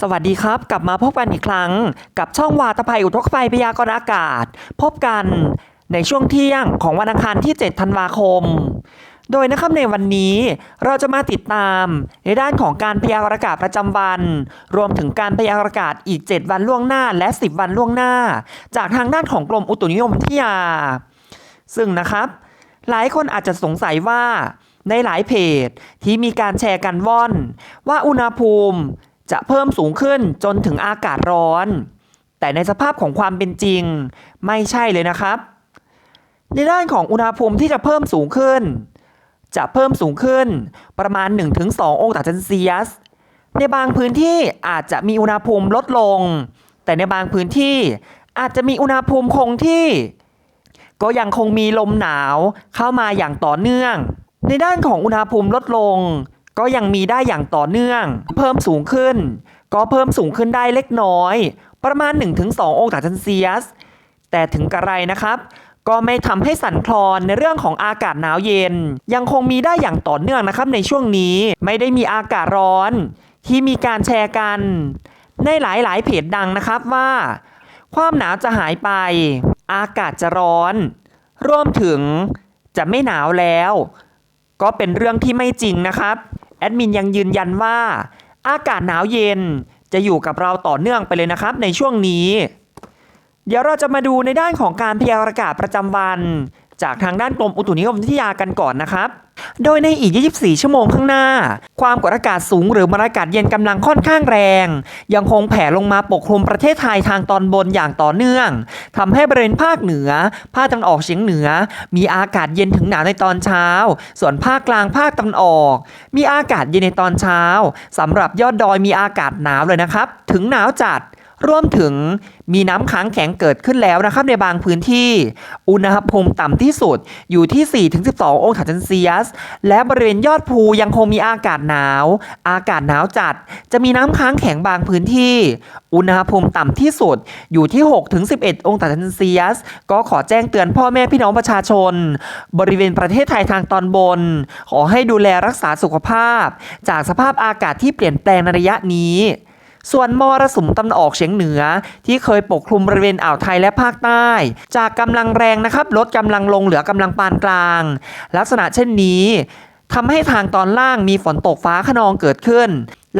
สวัสดีครับ กลับมาพบกันอีกครั้ง กับช่องวาตภัยอุทกภัยพยากรณ์อากาศ พบกันในช่วงเที่ยงของวันอังคารที่ 7 ธันวาคม โดยนะครับในวันนี้เราจะมาติดตามในด้านของการพยากรณ์อากาศประจำวัน รวมถึงการพยากรณ์อากาศอีก 7 วันล่วงหน้าและ 10 วันล่วงหน้า จากทางด้านของกรมอุตุนิยมวิทยา ซึ่งนะครับ หลายคนอาจจะสงสัยว่าในหลายเพจที่มีการแชร์กันว่อน ว่าอุณหภูมิ จะเพิ่มสูงขึ้นจนถึงอากาศร้อน แต่ในสภาพของความเป็นจริงไม่ใช่เลยนะครับ ในด้านของอุณหภูมิที่จะเพิ่มสูงขึ้น จะเพิ่มสูงขึ้นประมาณ 1-2 องศาเซนเซียส ในบางพื้นที่อาจจะมีอุณหภูมิลดลง แต่ในบางพื้นที่อาจจะมีอุณหภูมิคงที่ ก็ยังคงมีลมหนาวเข้ามาอย่างต่อเนื่อง ในด้านของอุณหภูมิลดลง ก็ยังมีได้อย่างต่อเนื่อง เพิ่มสูงขึ้น ก็เพิ่มสูงขึ้นได้เล็กน้อย ประมาณ 1-2 องศาเซนเซียส แต่ถึงกระไรนะครับ ก็ไม่ทำให้สั่นคลอนในเรื่องของอากาศหนาวเย็น ยังคงมีได้อย่างต่อเนื่องนะครับในช่วงนี้ไม่ได้มีอากาศร้อน ที่มีการแชร์กัน ในหลายๆเพจดังนะครับว่า ความหนาวจะหายไป อากาศจะร้อน รวมถึงจะไม่หนาวแล้ว ก็เป็นเรื่องที่ไม่จริงนะครับ แอดมินยังยืนยันว่า อากาศหนาวเย็นจะอยู่กับเราต่อเนื่องไปเลยนะครับในช่วงนี้ เดี๋ยวเราจะมาดูในด้านของการพยากรณ์อากาศประจำวัน จากทางด้านกรมอุตุนิยมวิทยากันก่อนนะครับ โดยในอีก 24 ชั่วโมงข้างหน้า ความกดอากาศสูงหรือมวลอากาศเย็นกำลังค่อนข้างแรง ยังคงแผ่ลงมาปกคลุมประเทศไทยทางตอนบนอย่างต่อเนื่องทำให้บริเวณภาคเหนือ ภาคตะวันออกเฉียงเหนือ มีอากาศเย็นถึงหนาวในตอนเช้า ส่วนภาคกลางภาคตะวันออก มีอากาศเย็นในตอนเช้าสำหรับยอดดอยมีอากาศหนาวเลยนะครับ ถึงหนาวจัด รวมถึงมีน้ำค้างแข็งเกิดขึ้นแล้วนะครับในบางพื้นที่ อุณหภูมิต่ำที่สุดอยู่ที่ 4-12 องศาเซนเซียส และบริเวณยอดภูยังคงมีอากาศหนาว อากาศหนาวจัด จะมีน้ำค้างแข็งบางพื้นที่ อุณหภูมิต่ำที่สุดอยู่ที่ 6-11 องศาเซนเซียส ก็ขอแจ้งเตือนพ่อแม่พี่น้องประชาชน บริเวณประเทศไทยทางตอนบน ขอให้ดูแลรักษาสุขภาพ จากสภาพอากาศที่เปลี่ยนแปลงในระยะนี้ ส่วนมรสุมตะวันออกเฉียงเหนือ ที่เคยปกคลุมบริเวณอ่าวไทยและภาคใต้ จากกำลังแรงนะครับลดกำลังลงเหลือกำลังปานกลาง ลักษณะเช่นนี้ทำให้ทางตอนล่างมีฝนตกฟ้าขนองเกิดขึ้น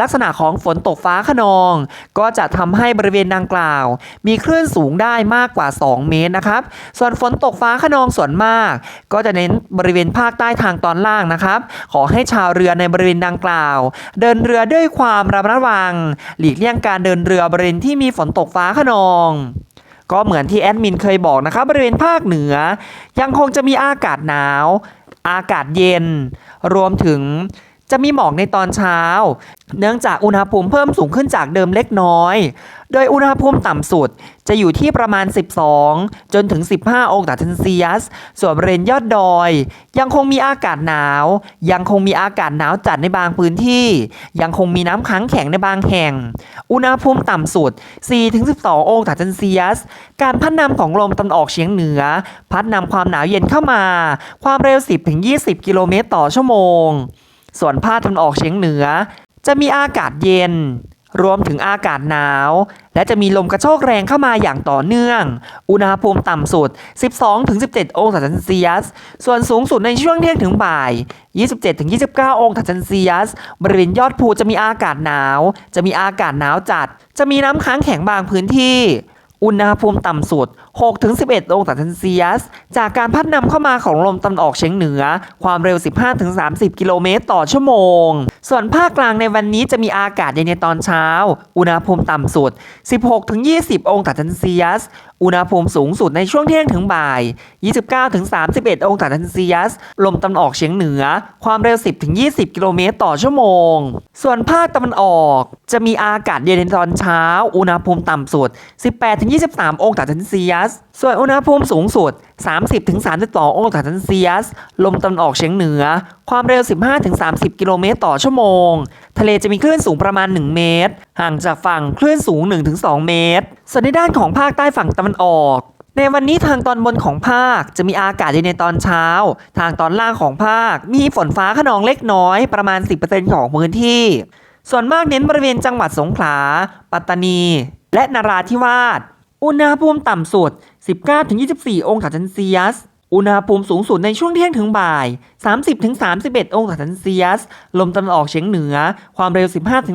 ลักษณะของฝนตกฟ้าขนอง ก็จะทำให้บริเวณดังกล่าว มีคลื่นสูงได้มากกว่า 2 เมตรนะครับ ส่วนฝนตกฟ้าขนองส่วนมาก ก็จะเน้นบริเวณภาคใต้ทางตอนล่างนะครับ ขอให้ชาวเรือในบริเวณดังกล่าว เดินเรือด้วยความระมัดระวัง หลีกเลี่ยงการเดินเรือบริเวณที่มีฝนตกฟ้าขนองก็เหมือนที่แอดมินเคยบอกนะครับบริเวณภาคเหนือ ยังคงจะมีอากาศหนาว อากาศเย็น รวมถึง จะมีหมอกในตอนเช้า เนื่องจากอุณหภูมิเพิ่มสูงขึ้นจากเดิมเล็กน้อย โดยอุณหภูมิต่ำสุดจะอยู่ที่ประมาณ 12 จนถึง 15 องศาเซนเซียส ส่วนบริเวณยอดดอย ยังคงมีอากาศหนาว ยังคงมีอากาศหนาวจัดในบางพื้นที่ ยังคงมีน้ำค้างแข็งในบางแห่ง อุณหภูมิต่ำสุด 4-12 องศาเซนเซียส การพัดนำของลมตะวันออกเฉียงเหนือ พัดนำความหนาวเย็นเข้ามา ความเร็ว 10-20 กิโลเมตรต่อชั่วโมง ส่วนภาคตะวันออกเฉียงเหนือ จะมีอากาศเย็น รวมถึงอากาศหนาว และจะมีลมกระโชกแรงเข้ามาอย่างต่อเนื่อง อุณหภูมิต่ำสุด 12-17 องศาเซนเซียส ส่วนสูงสุดในช่วงเที่ยงถึงบ่าย 27-29 องศาเซนเซียส บริเวณยอดภูจะมีอากาศหนาว จะมีอากาศหนาวจัด จะมีน้ำค้างแข็งบางพื้นที่ อุณหภูมิต่ำสุด 6-11 องศาเซนเซียส จากการพัดนำเข้ามาของลมตะวันออกเฉียงเหนือ ความเร็ว 15-30 กิโลเมตรต่อชั่วโมง ส่วนภาคกลางในวันนี้จะมีอากาศเย็นในตอนเช้า อุณหภูมิต่ำสุด 16-20 องศาเซนเซียส อุณหภูมิสูงสุดในช่วงเที่ยงถึงบ่าย 29-31 องศาเซนเซียส ลมตะวันออกเฉียงเหนือ ความเร็ว 10-20 กิโลเมตรต่อชั่วโมง ส่วนภาคตะวันออก จะมีอากาศเย็นในตอนเช้า อุณหภูมิต่ำสุด 18-23 องศาเซนเซียส ส่วนอุณหภูมิสูงสุด 30-32 องศาเซนเซียส ลมตะวันออกเฉียงเหนือ ความเร็ว 15-30 กิโลเมตรต่อชั่วโมง ทะเลจะมีคลื่นสูงประมาณ 1 เมตร ห่างจากฝั่งคลื่นสูง 1-2 เมตร ส่วนในด้านของภาคใต้ฝั่งตะวันออกในวันนี้ทางตอนบนของภาคจะมีอากาศเย็นในตอนเช้า ทางตอนล่างของภาคมีฝนฟ้าขนองเล็กน้อยประมาณ 10%ของพื้นที่ ส่วนมากเน้นบริเวณจังหวัดสงขลา ปัตตานี และนราธิวาส อุณหภูมิต่ำสุด 19-24 องศาเซนเซียส อุณหภูมิสูงสุดในช่วงเที่ยงถึงบ่าย 30-31 องศาเซนเซียส ลมตะวันออกเฉียงเหนือ ความเร็ว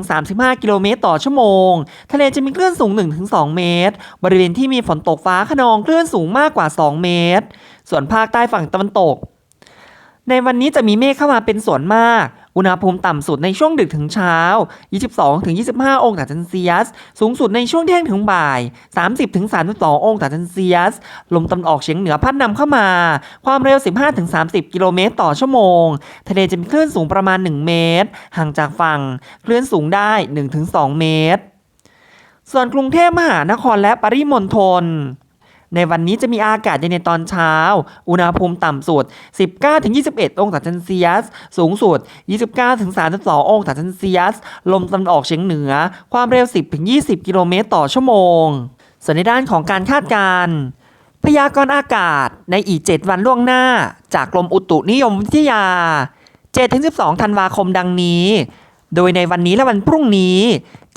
15-35 กิโลเมตรต่อชั่วโมง ทะเลจะมีคลื่นสูง 1-2 เมตร บริเวณที่มีฝนตกฟ้าขนองคลื่นสูงมากกว่า 2 เมตร ส่วนภาคใต้ฝั่งตะวันตก ในวันนี้จะมีเมฆเข้ามาเป็นส่วนมาก อุณหภูมิต่ำสุดในช่วงดึกถึงเช้า 22-25 องศาเซนเซียส สูงสุดในช่วงเที่ยงถึงบ่าย 30-32 องศาเซนเซียส ลมตะวันออกเฉียงเหนือพัดนำเข้ามา ความเร็ว 15-30 กิโลเมตรต่อชั่วโมง ทะเลจะมีคลื่นสูงประมาณ 1 เมตร ห่างจากฝั่ง คลื่นสูงได้ 1-2 เมตร ส่วนกรุงเทพมหานครและปริมณฑล ในวันนี้จะมีอากาศเย็นในตอนเช้า อุณหภูมิต่ำสุด 19-21 องศาเซนเซียส สูงสุด 29-32 องศาเซนเซียส ลมตะวันออกเฉียงเหนือ ความเร็ว 10-20 กิโลเมตรต่อชั่วโมง ส่วนในด้านของการคาดการณ์พยากรณ์อากาศในอีก 7 วันล่วงหน้า จากกรมอุตุนิยมวิทยา 7-12 ธันวาคมดังนี้ โดยในวันนี้และวันพรุ่งนี้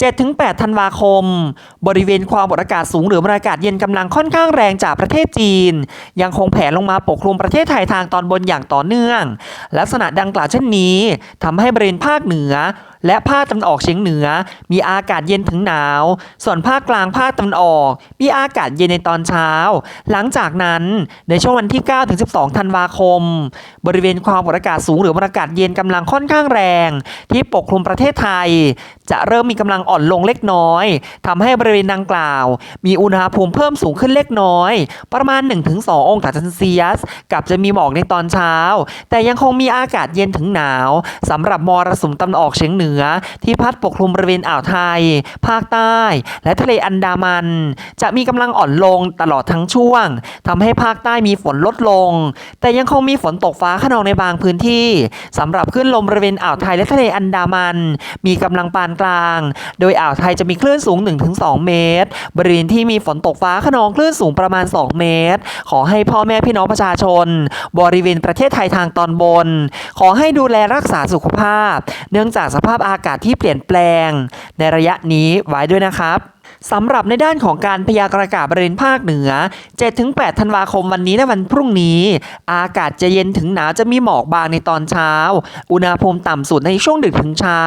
7-8 ธันวาคม บริเวณความกดอากาศสูงหรือมวลอากาศเย็นกำลังค่อนข้างแรงจากประเทศจีน ยังคงแผ่ลงมาปกคลุมประเทศไทยทางตอนบนอย่างต่อเนื่อง ลักษณะดังกล่าวเช่นนี้ทำให้บริเวณภาคเหนือ และภาคตะวันออกเฉียงเหนือ มีอากาศเย็นถึงหนาว ส่วนภาคกลางภาคตะวันออก มีอากาศเย็นในตอนเช้า หลังจากนั้นในช่วงวันที่9ถึง12 ธันวาคม บริเวณความกดอากาศสูงหรือมวลอากาศเย็นกำลังค่อนข้างแรง ที่ปกคลุมประเทศไทย จะเริ่มมีกำลังอ่อนลงเล็กน้อยทำให้บริเวณดังกล่าว มีอุณหภูมิเพิ่มสูงขึ้นเล็กน้อย ประมาณ 1-2 องศาเซนเซียส กับจะมีหมอกในตอนเช้า แต่ยังคงมีอากาศเย็นถึงหนาวสำหรับมรสุมตะวันออกเฉียงเหนือ ที่พัดปกคลุมบริเวณอ่าวไทย ภาคใต้ และทะเลอันดามัน จะมีกำลังอ่อนลงตลอดทั้งช่วงทำให้ภาคใต้มีฝนลดลง แต่ยังคงมีฝนตกฟ้าขนองในบางพื้นที่สำหรับขึ้นลมบริเวณอ่าวไทยและทะเลอันดามัน มีกำลังปานกลางโดยอ่าวไทยจะมีคลื่นสูง 1-2 เมตร บริเวณที่มีฝนตกฟ้าขนองคลื่นสูงประมาณ 2 เมตร ขอให้พ่อแม่พี่น้องประชาชน บริเวณประเทศไทยทางตอนบน ขอให้ดูแลรักษาสุขภาพ เนื่องจากสภาพอากาศที่เปลี่ยนแปลง ในระยะนี้ไว้ด้วยนะครับ สำหรับในด้านของการพยากรณ์อากาศบริเวณภาคเหนือ 7-8 ธันวาคมวันนี้และวันพรุ่งนี้ อากาศจะเย็นถึงหนาวจะมีหมอกบางในตอนเช้า อุณหภูมิต่ำสุดในช่วงดึกถึงเช้า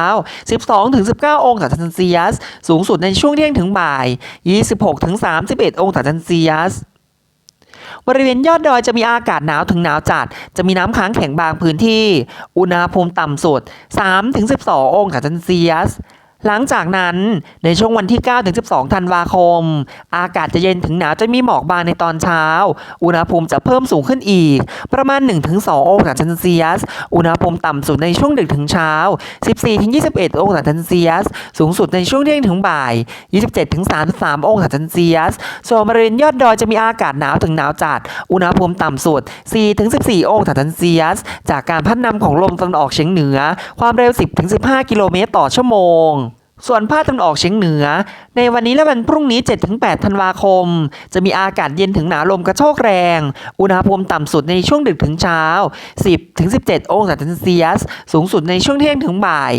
12-19 องศาเซนเซียส สูงสุดในช่วงเที่ยงถึงบ่าย 26-31 องศาเซนเซียสบริเวณยอดดอยจะมีอากาศหนาวถึงหนาวจัด จะมีน้ำค้างแข็งบางพื้นที่ อุณหภูมิต่ำสุด 3-12 องศาเซนเซียส หลังจากนั้นในช่วงวันที่9ถึง12 ธันวาคม อากาศจะเย็นถึงหนาวจะมีหมอกบางในตอนเช้า อุณหภูมิจะเพิ่มสูงขึ้นอีก ประมาณ 1-2 องศาเซนเซียส อุณหภูมิต่ำสุดในช่วงดึกถึงเช้า 14-21 องศาเซนเซียส สูงสุดในช่วงเที่ยงถึงบ่าย 27-33 องศาเซนเซียส ส่วนบริเวณยอดดอยจะมีอากาศหนาวถึงหนาวจัด อุณหภูมิต่ำสุด 4-14 องศาเซนเซียส จากการพัดนำของลมตะวันออกเฉียงเหนือ ความเร็ว 10-15 กิโลเมตรต่อชั่วโมง ส่วนภาคตะวันออกเฉียงเหนือ ในวันนี้และวันพรุ่งนี้ 7-8 ธันวาคม จะมีอากาศเย็นถึงหนาวลมกระโชกแรง อุณหภูมิต่ำสุดในช่วงดึกถึงเช้า 10-17 องศาเซนเซียส สูงสุดในช่วงเที่ยงถึงบ่าย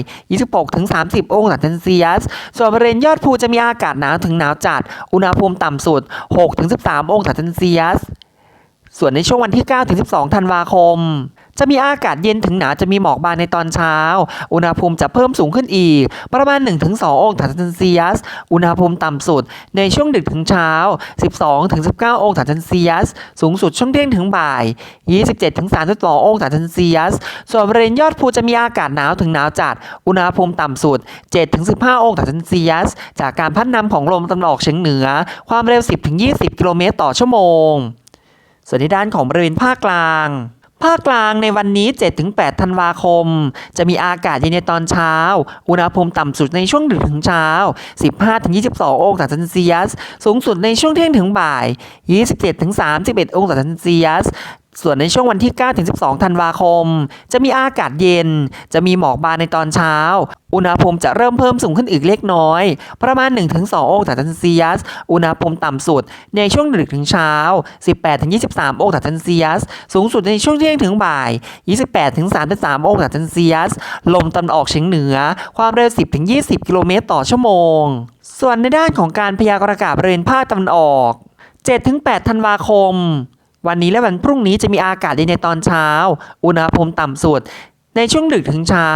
26-30 องศาเซนเซียส ส่วนบริเวณยอดภูจะมีอากาศหนาวถึงหนาวจัด อุณหภูมิต่ำสุด 6-13 องศาเซนเซียส ส่วนในช่วงวันที่ 9-12 ธันวาคม จะมีอากาศเย็นถึงหนาวจะมีหมอกบางในตอนเช้า อุณหภูมิจะเพิ่มสูงขึ้นอีก ประมาณ 1-2 องศาเซนเซียส อุณหภูมิต่ำสุด ในช่วงดึกถึงเช้า 12-19 องศาเซนเซียส สูงสุดช่วงเที่ยงถึงบ่าย 27-32 องศาเซนเซียส ส่วนบริเวณยอดภูจะมีอากาศหนาวถึงหนาวจัด อุณหภูมิต่ำสุด 7-15 องศาเซนเซียส จากการพัดนำของลมตะวันออกเฉียงเหนือ ความเร็ว 10-20 กิโลเมตรต่อชั่วโมง ส่วนในด้านของบริเวณภาคกลาง ภาคกลางในวันนี้ 7-8 ธันวาคม จะมีอากาศเย็นในตอนเช้า อุณหภูมิต่ำสุดในช่วงดึกถึงเช้า 15-22 องศาเซนเซียส สูงสุดในช่วงเที่ยงถึงบ่าย 27-31 องศาเซนเซียส ส่วนในช่วงวันที่ 9-12 ธันวาคม จะมีอากาศเย็น จะมีหมอกบางในตอนเช้า อุณหภูมิจะเริ่มเพิ่มสูงขึ้นอีกเล็กน้อย ประมาณ 1-2 องศาเซลเซียส อุณหภูมิต่ำสุดในช่วงดึกถึงเช้า 18-23 องศาเซลเซียส สูงสุดในช่วงเที่ยงถึงบ่าย 28-33 องศาเซลเซียส ลมตะวันออกเฉียงเหนือ ความเร็ว 10-20 กิโลเมตรต่อชั่วโมง ส่วนในด้านของการพยากรณ์อากาศบริเวณภาคตะวันออก 7-8 ธันวาคม วันนี้และวันพรุ่งนี้จะมีอากาศเย็นในตอนเช้า อุณหภูมิต่ำสุด ในช่วงดึกถึงเช้า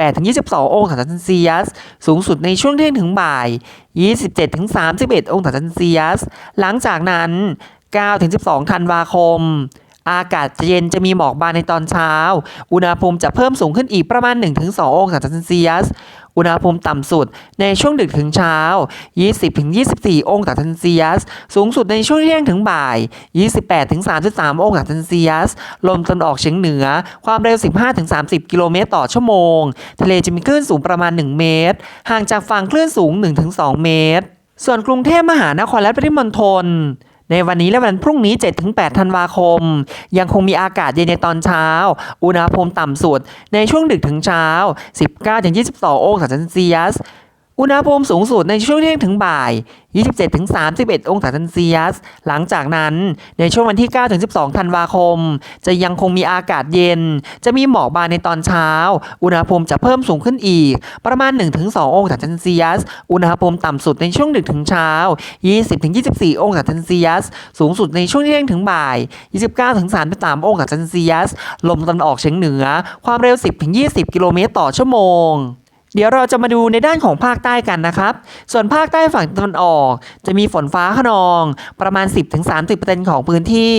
18-22 องศาเซลเซียส สูงสุดในช่วงเที่ยงถึงบ่าย 27-31 องศาเซลเซียส หลังจากนั้น 9-12 ธันวาคม อากาศจะเย็นจะมีหมอกบางในตอนเช้า อุณหภูมิจะเพิ่มสูงขึ้นอีกประมาณ 1-2 องศาเซลเซียส อุณหภูมิต่ำสุดในช่วงดึกถึงเช้า 20-24 องศาเซลเซียส สูงสุดในช่วงเที่ยงถึงบ่าย 28-33 องศาเซลเซียส ลมตะวันออกเฉียงเหนือ ความเร็ว 15-30 กิโลเมตรต่อชั่วโมง ทะเลจะมีคลื่นสูงประมาณ 1 เมตร ห่างจากฝั่งคลื่นสูง 1-2 เมตร ส่วนกรุงเทพมหานครและปริมณฑล ในวันนี้และวันพรุ่งนี้ 7-8 ธันวาคม ยังคงมีอากาศเย็นในตอนเช้า อุณหภูมิต่ำสุด ในช่วงดึกถึงเช้า 19-22 องศาเซลเซียส อุณหภูมิสูงสุดในช่วงเที่ยงถึงบ่าย 27-31 องศาเซลเซียส หลังจากนั้นในช่วงวันที่ 9-12 ธันวาคม จะยังคงมีอากาศเย็น จะมีหมอกบางในตอนเช้า อุณหภูมิจะเพิ่มสูงขึ้นอีก ประมาณ 1-2 องศาเซลเซียส อุณหภูมิต่ำสุดในช่วงดึกถึงเช้า 20-24 องศาเซลเซียส สูงสุดในช่วงเที่ยงถึงบ่าย 29-33 องศาเซลเซียส ลมตะวันออกเฉียงเหนือ ความเร็ว 10-20 กิโลเมตรต่อชั่วโมง เดี๋ยวเราจะมาดูในด้านของภาคใต้กันนะครับ ส่วนภาคใต้ฝั่งตะวันออก จะมีฝนฟ้าขนองประมาณ 10-30%ของพื้นที่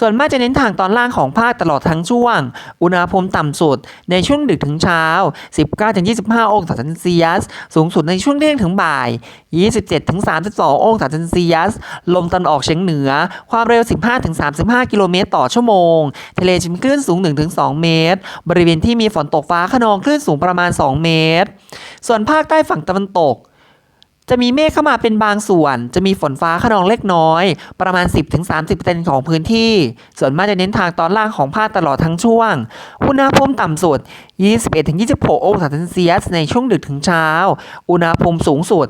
ส่วนมากจะเน้นทางตอนล่างของภาคตลอดทั้งช่วง อุณหภูมิต่ำสุดในช่วงดึกถึงเช้า 19-25 องศาเซลเซียส สูงสุดในช่วงเที่ยงถึงบ่าย 27-32 องศาเซลเซียส ลมตะวันออกเฉียงเหนือ ความเร็ว 15-35 กิโลเมตรต่อชั่วโมง ทะเลจะมีคลื่นสูง 1-2 เมตร บริเวณที่มีฝนตกฟ้าขนองคลื่นสูงประมาณ 2 เมตรส่วนภาคใต้ฝั่งตะวันตก จะมีเมฆเข้ามาเป็นบางส่วน จะมีฝนฟ้าขนองเล็กน้อย ประมาณ 10-30%ของพื้นที่ ส่วนมากจะเน้นทางตอนล่างของภาคตลอดทั้งช่วง อุณหภูมิต่ำสุด 21-26 องศาเซลเซียส ในช่วงดึกถึงเช้า อุณหภูมิสูงสุด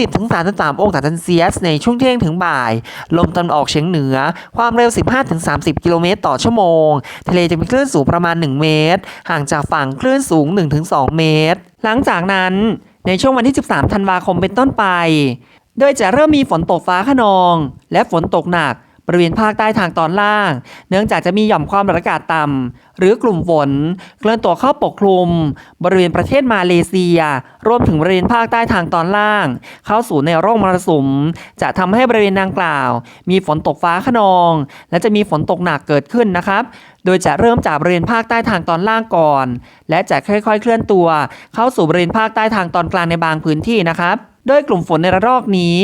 30-33 องศาเซลเซียส ในช่วงเที่ยงถึงบ่าย ลมตะวันออกเฉียงเหนือ ความเร็ว 15-30 กิโลเมตรต่อชั่วโมง ทะเลจะมีคลื่นสูงประมาณ 1 เมตร ห่างจากฝั่งคลื่นสูง 1-2 เมตร หลังจากนั้นในช่วงวันที่ 13 ธันวาคมเป็นต้นไป โดยจะเริ่มมีฝนตกฟ้าขนอง และฝนตกหนัก ริเวณภาคใต้ทางตอนล่าง เนื่องจากจะมีหย่อมความกดอากาศต่ำหรือกลุ่มฝนเคลื่อนตัวเข้าปกคลุม บริเวณประเทศมาเลเซีย รวมถึงบริเวณภาคใต้ทางตอนล่าง เข้าสู่ในร่องมรสุม จะทำให้บริเวณดังกล่าว มีฝนตกฟ้าขนอง และจะมีฝนตกหนักเกิดขึ้นนะครับโดยจะเริ่มจากบริเวณภาคใต้ทางตอนล่างก่อน และจะค่อยๆ เคลื่อนตัว เข้าสู่บริเวณภาคใต้ทางตอนกลางในบางพื้นที่นะครับ โดยกลุ่มฝนในระลอกนี้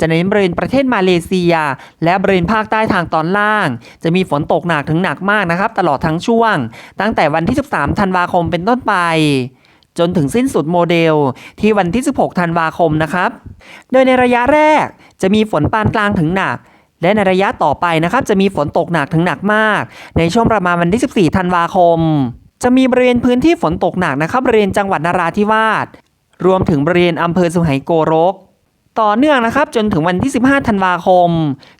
จะเน้นบริเวณประเทศมาเลเซีย และบริเวณภาคใต้ทางตอนล่าง จะมีฝนตกหนักถึงหนักมากนะครับ ตลอดทั้งช่วง ตั้งแต่วันที่ 13 ธันวาคมเป็นต้นไปจนถึงสิ้นสุดโมเดลที่วันที่ 16 ธันวาคมนะครับ โดยในระยะแรกจะมีฝนปานกลางถึงหนัก และในระยะต่อไปนะครับ จะมีฝนตกหนักถึงหนักมาก ในช่วงประมาณวันที่ 14 ธันวาคม จะมีบริเวณพื้นที่ฝนตกหนักนะครับบริเวณจังหวัดนราธิวาส รวมถึงบริเวณอำเภอสุไหงโกรก ต่อเนื่องนะครับจนถึงวันที่ 15 ธันวาคม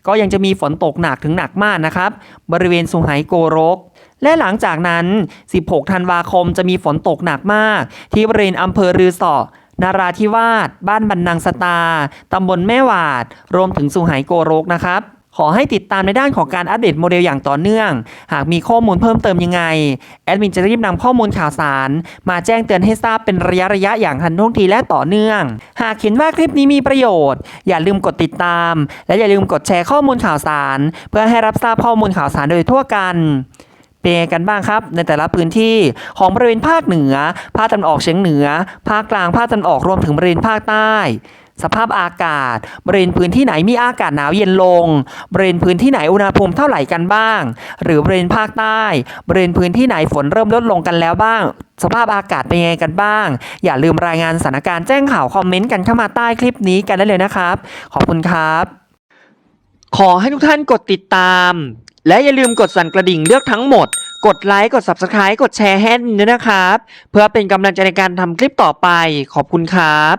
ก็ยังจะมีฝนตกหนักถึงหนักมากนะครับ บริเวณสุไหงโกรก และหลังจากนั้น 16 ธันวาคมจะมีฝนตกหนักมาก ที่บริเวณอำเภอรือสอนาราธิวาส บ้านบันนังสตา ตำบลแม่หวาด รวมถึงสุไหงโกรกนะครับ ขอให้ติดตามในด้านของการอัปเดตโมเดลอย่างต่อเนื่อง หากมีข้อมูลเพิ่มเติมยังไง แอดมินจะรีบนำข้อมูลข่าวสาร มาแจ้งเตือนให้ทราบเป็นระยะระยะๆอย่างทันท่วงทีและต่อเนื่อง หากเห็นว่าคลิปนี้มีประโยชน์ อย่าลืมกดติดตาม และอย่าลืมกดแชร์ข้อมูลข่าวสาร เพื่อให้รับทราบข้อมูลข่าวสารโดยทั่วกันเป็นยังไงกันบ้างครับ ในแต่ละพื้นที่ของบริเวณภาคเหนือ ภาคตะวันออกเฉียงเหนือ ภาคกลางภาคตะวันออกรวมถึงบริเวณภาคใต้ สภาพอากาศ บริเวณพื้นที่ไหนมีอากาศหนาวเย็นลง บริเวณพื้นที่ไหนอุณหภูมิเท่าไหร่กันบ้าง หรือบริเวณภาคใต้ บริเวณพื้นที่ไหนฝนเริ่มลดลงกันแล้วบ้าง สภาพอากาศเป็นยังไงกันบ้าง อย่าลืมรายงานสถานการณ์แจ้งข่าวคอมเมนต์กันเข้ามาใต้คลิปนี้กันได้เลยนะครับ ขอบคุณครับ ขอให้ทุกท่านกดติดตาม และอย่าลืมกดสั่นกระดิ่งเลือกทั้งหมดกดไลค์ กด Subscribe กดแชร์ให้ด้วยนะครับ เพื่อเป็นกำลังใจในการทำคลิปต่อไป ขอบคุณครับ